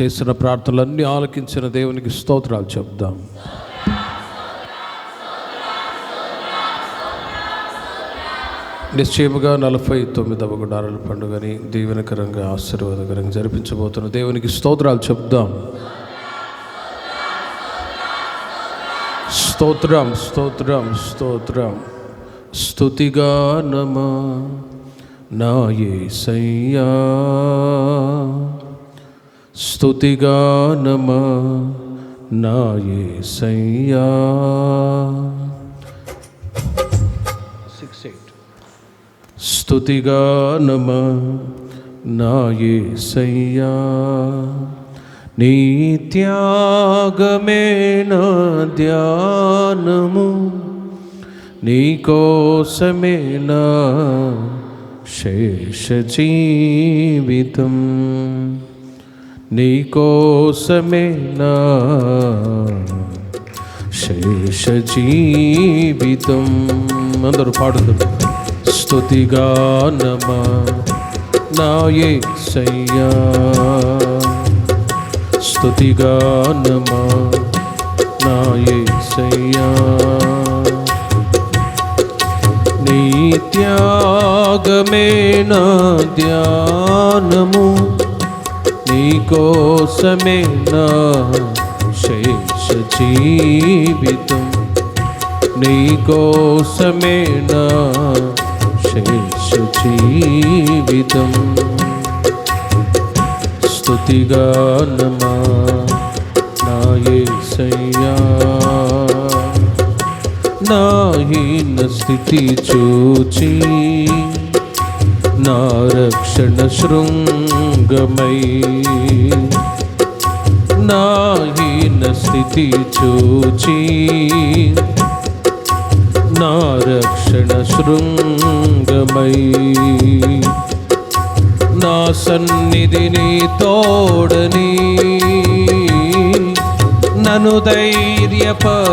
చేసిన ప్రార్థనలన్నీ ఆలకించిన దేవునికి స్తోత్రాలు చెప్దాం. నిశ్చయముగా నలభై తొమ్మిదవ గుడారాల పండుగని దీవెనకరంగా ఆశీర్వాదకరంగా జరిపించబోతున్న దేవునికి స్తోత్రాలు చెప్దాం. స్తోత్రం స్తోత్రం స్తోత్రం. స్తుతిగా నమా నా యేసయ్యా. నమా నా యేసయ్యా సిక్స్ ఎయిట్ స్తుతిగా నమా నా యేసయ్యా నీ త్యాగమే నా ధ్యానము నీ కోసమే నా శేష జీవితం నీకోసమే నా శేష జీవితం. అందరూ పాడుతుంది స్తుతిగానమా నా యేసయ్యా స్తుతిగానమా నాయే సయ్యా నీ త్యాగమే నా ధ్యానము. నీ కోసమే నా శేష జీవితం. నీ కోసమే నా శేష జీవితం. స్తుతిగానమా నా యేసయ్యా నా హీన స్థితి చూచి నారక్షణ శృంగమై నాహీన స్థితి చూచి నారక్షణ శృంగమై నా సన్నిధిని తోడని నను ధైర్యపరచిన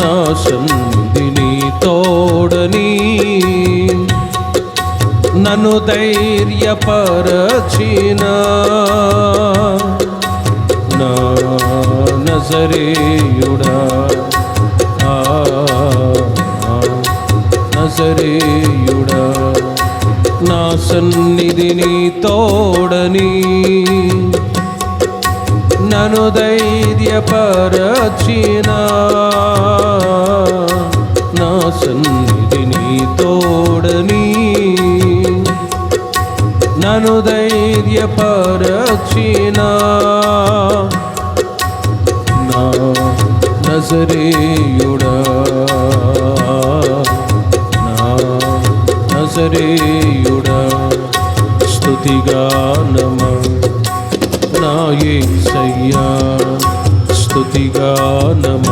నా సన్నిధి తోడని నన్ను ధైర్యపరచిన నా నజరేయుడా. నజరేయుడా. నా సన్నిధిని తోడని నన్ను ధైర్యపరచినా సన్నిధిని నను ధైర్య పరక్షిణ నా నజరేయుడా. నా నజరేయుడా. స్తుతిగానమ నా యేసయ్యా స్తుతిగానమ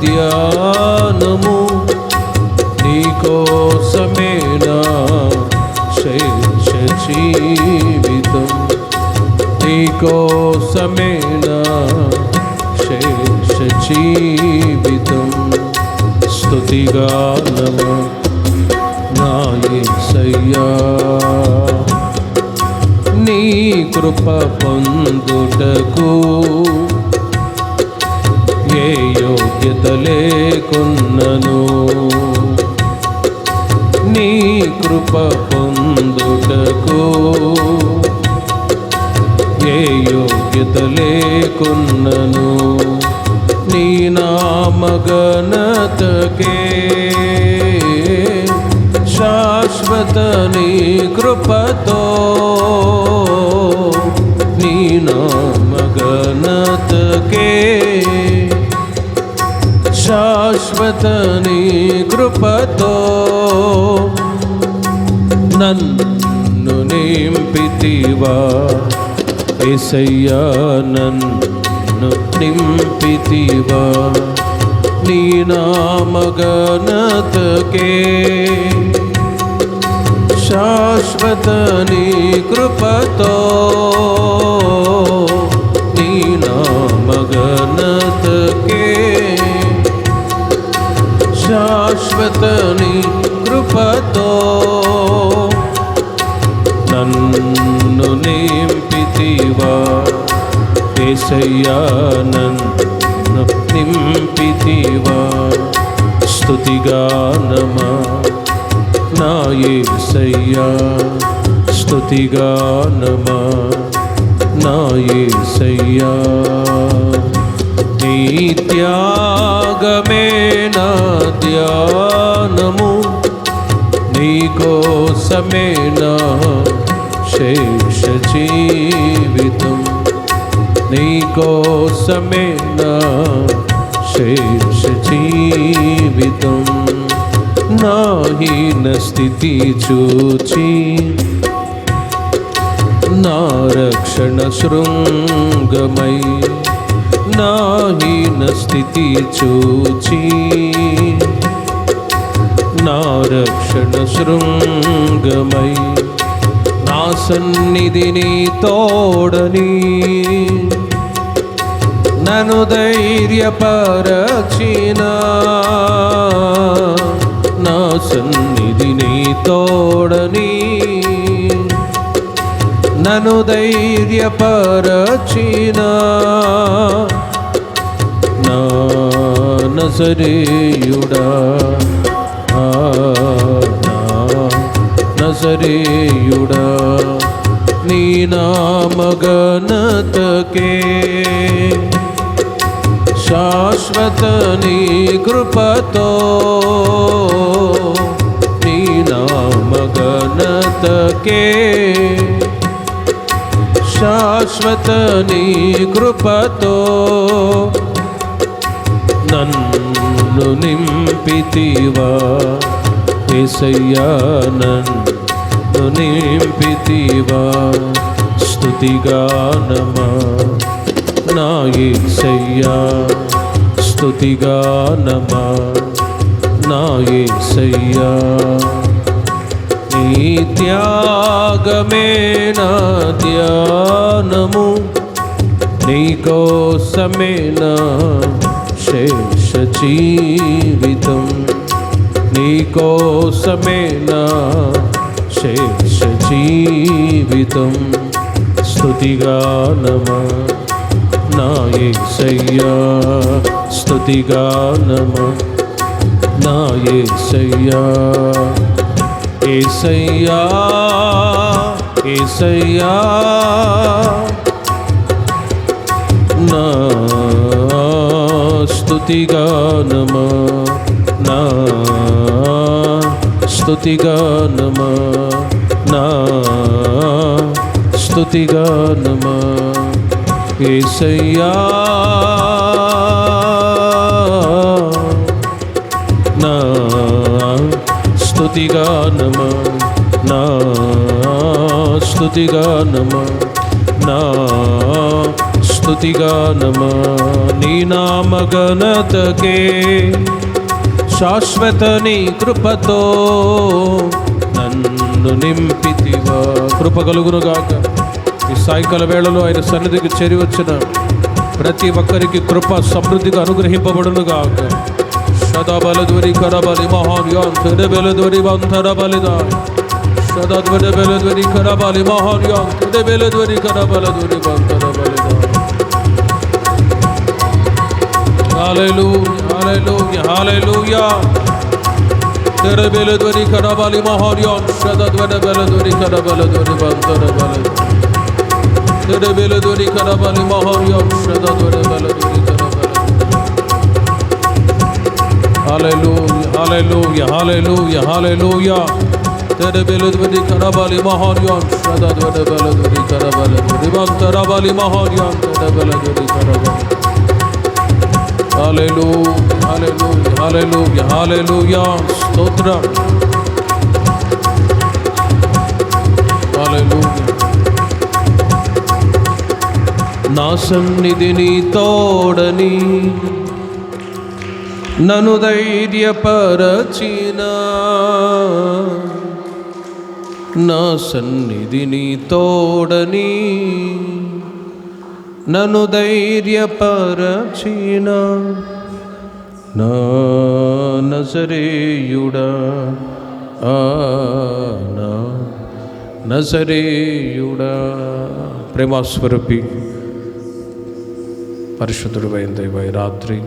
ధ్యానము నీకోసమేనా కోసమే నా శేష జీవితం. నీ శేష జీవితం. స్తుతిగానమ నా నీ కృప పొందుటకు ఏ బాధ్యత లేకున్నను. నీ కృప పొందుటకు ఏ యోగ్యత లేకున్నను. నీ నామగణతకే శాశ్వత నీ కృపతో నీ నామగణతకే శాశ్వతని కృపతో నన్ను నింపితివా. ఎసయ్యా నన్ను నింపితివా. నీ నామగనతకే శాశ్వత కృపతో నన్ను నింపితివా? ఏసయ్యా నన్ను నింపితివా? స్తుతిగానమా? నా ఏసయ్యా స్తుతిగానమా? నా ఏసయ్యా నీ త్యాగమే నా ధ్యానము. నీకోసమే నా శేష జీవితం నీకోసమే నా శేష జీవితం నా హీన స్థితి చూచి నా రక్షణ శృంగమై నా హీన స్థితి చూచి నా రక్షణ శృంగమై సన్నిధిని తోడని నను ధైర్యపరచిన నా సన్నిధిని తోడని నను ధైర్యపరచిన నా నసరేయుడా నజరేయుడా నీ నామగణతకే శాశ్వత నీ కృపతో నీ నామగణతకే శాశ్వత నీ కృపతో నన్ను నింపితివా ఏసయ్యా నన్ను నన్ను నింపితివా? స్తుతిగానమా నా ఏసయ్యా స్తుతిగానమా నా ఏసయ్యా నీ త్యాగమే నా ధ్యానము నీకోసమే నా శేష జీవితం? నీకోసమే నా శేష జీవితం స్తుతిగానమా నా ఏసయ్యా. స్తుతిగానమా నా ఏసయ్యా. ఏసయ్యా ఏసయ్యా. నా స్తుతిగానమా స్తుతిగానమా నా స్తుతిగానమా ఏసయ్యా నా స్తుతిగానమా నా స్తుతిగానమా నా స్తుతిగానమా నీ నామ గణతకే శాశ్వత నీ కృపతో నన్ను నింపితివా. కృప కలుగునుగాక. ఈ సాయంకాల వేళలో ఆయన సన్నిధికి చేరి వచ్చిన ప్రతి ఒక్కరికి కృప సమృద్ధిగా అనుగ్రహింపబడునుగాక. సదా కరబలి మహాన్ యాన్ తెర బలిదా సదా ధ్వని కరబలి మహాన్ యాన్ తెర కరబలధ్వని బంధర బలిదా Hallelujah, Hallelujah, hallelujah. Terebele dweni kanabali mahoryon. Şada dvene bele dweni kanabele dweni bantara bele. Terebele dweni kanabali mahoryon. Şada dvene bele dweni kanabele. Hallelujah, hallelujah, hallelujah, hallelujah. Terebele dweni kanabali mahoryon. Şada dvene bele dweni kanabele dweni bantara bali mahoryon. Terebele dweni kanabali. హాలెలు హాలెలు హాలెలు hallelujah స్తోత్ర నా సన్నిధిని తోడని నను ధైర్యపరచిన నా సన్నిధిని తోడని నను ధైర్యపరచిన నా నజరేయుడా. నా నజరేయుడా. ప్రేమాస్వరూపి పరిశుద్ధుడు అయిన దైవ రాత్రి